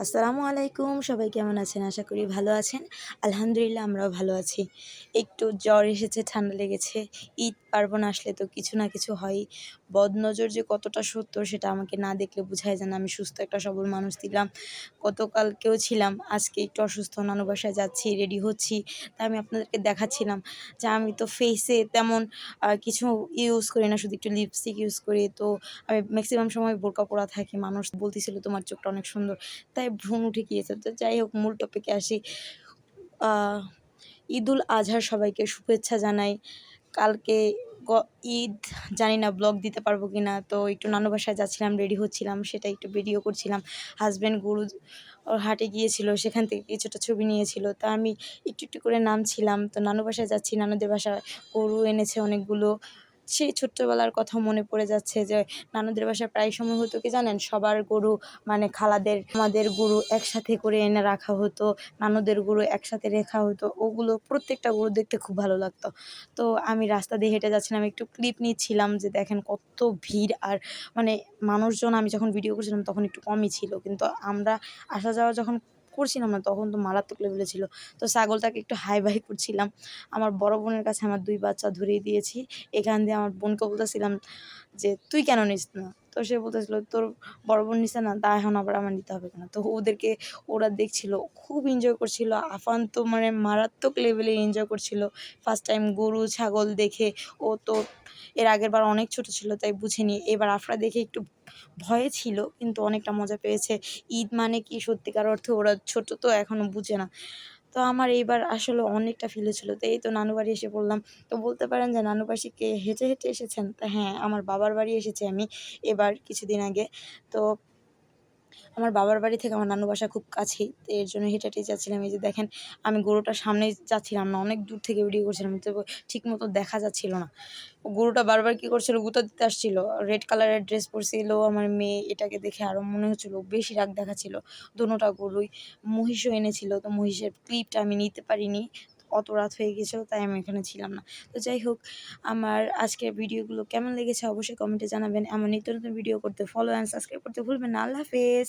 আসসালামু আলাইকুম, সবাই কেমন আছেন? আশা করি ভালো আছেন। আলহামদুলিল্লাহ, আমরাও ভালো আছি। একটু জ্বর এসেছে, ঠান্ডা লেগেছে। ঈদ, পার্বণ আসলে তো কিছু না কিছু হয়ই বদনজর যে কতটা সত্য সেটা আমাকে না দেখলে বোঝায় যেন আমি সুস্থ একটা সবল মানুষ ছিলাম, গতকালকেও ছিলাম। আজকে একটু অসুস্থ, নানু বাসায় যাচ্ছি রেডি হচ্ছি। তা আমি আপনাদেরকে দেখাচ্ছিলাম যে আমি তো ফেসে তেমন কিছু ইউজ করি না। শুধু একটু লিপস্টিক ইউজ করি। তো আমি ম্যাক্সিমাম সময় বোরকা পরা থাকি। মানুষ বলতেছিল, তোমার চোখটা অনেক সুন্দর। তাই ভ্রূণ উঠে গিয়েছে। তো যাই হোক, মূল টপিকে আসি। ঈদুল আজহার সবাইকে শুভেচ্ছা জানাই। কালকে ঈদ, জানি না ব্লগ দিতে পারব কি না তো একটু নানু বাসায় যাচ্ছিলাম রেডি হচ্ছিলাম, সেটা একটু ভিডিও করছিলাম। হাজব্যান্ড গরু হাটে গিয়েছিল, সেখান থেকে কিছুটা ছবি নিয়েছিল। তা আমি একটু একটু করে নামছিলাম। তো নানু বাসায় যাচ্ছি, নানুদের বাসায় গরু এনেছে অনেকগুলো। সেই ছোট্টবেলার কথা মনে পড়ে যাচ্ছে যে, নানুদের বাসায় প্রায় সময় হতো কি জানেন? সবার গরু মানে খালাদের, আমাদের গরু একসাথে করে এনে রাখা হতো, নানুদের গরু একসাথে রেখা হতো, ওগুলো প্রত্যেকটা গরু দেখতে খুব ভালো লাগতো। তো আমি রাস্তা দিয়ে হেঁটে যাচ্ছিলাম, একটু ক্লিপ নিচ্ছিলাম যে, দেখেন কত ভিড়। আর মানে মানুষজন, আমি যখন ভিডিও করছিলাম, তখন একটু কমই ছিল। কিন্তু আমরা আসা যাওয়া যখন করছিলাম না, তখন তো মারাত্মক লেভেলে ছিল। তো ছাগলটাকে একটু হাই বাই করছিলাম। আমার বড় বোনের কাছে আমার দুই বাচ্চা ধরিয়ে দিয়েছি। এখান দিয়ে আমার বোনকে বলতেছিলাম যে, তুই কেন নিস না? তো সে বলতেছিল, তোর বড় বোন নিছে না, তা এখন আবার আমার নিতে হবে কেন? তো ওদেরকে, ওরা দেখছিল, খুব এনজয় করছিল। আফান তো মানে মারাত্মক লেভেলে এনজয় করছিল। ফার্স্ট টাইম গরু, ছাগল দেখে, ও তো এর আগের বার অনেক ছোট ছিল, তাই বুঝেনি। এবার আফরা দেখে একটু ভয়ে ছিল, কিন্তু অনেকটা মজা পেয়েছে। ঈদ মানে কি সত্যিকার অর্থে ওরা ছোট তো এখনও বুঝে না। তো আমার এইবার আসলে অনেকটা ফিল ছিল। তো এই তো নানু বাড়ি এসে পড়লাম। তো বলতে পারেন যে নানু কে হেঁটে হেঁটে এসেছেন? তা হ্যাঁ আমার বাবার বাড়ি এসেছি আমি এবার কিছুদিন আগে। তো আমার বাবার বাড়ি থেকে আমার নানু বাসা খুব কাছেই, তো এর জন্য হেঁটে হেঁটে যাচ্ছিলাম। এই যে দেখেন, আমি গরুটার সামনে যাচ্ছিলাম না, অনেক দূর থেকে ভিডিও করছিলাম, তো ঠিক মতো দেখা যাচ্ছিল না। গরুটা বারবার কী করছিল, গুঁতা দিতে আসছিল রেড কালারের ড্রেস পরছিল, আমার মেয়ে এটাকে দেখে আরও মনে হচ্ছিল, বেশি রাগ দেখাচ্ছিল। দোনোটা গরুই মহিষও এনেছিল, তো মহিষের ক্লিপটা আমি নিতে পারিনি অত রাত হয়ে গেছিল তাই আমি এখানে ছিলাম না। তো যাই হোক, আমার আজকের ভিডিওগুলো কেমন লেগেছে অবশ্যই কমেন্টে জানাবেন। এমন নিত্য নতুন ভিডিও করতে ফলো অ্যান্ড সাবস্ক্রাইব করতে ভুলবেন না। আল্লাহ হাফেজ।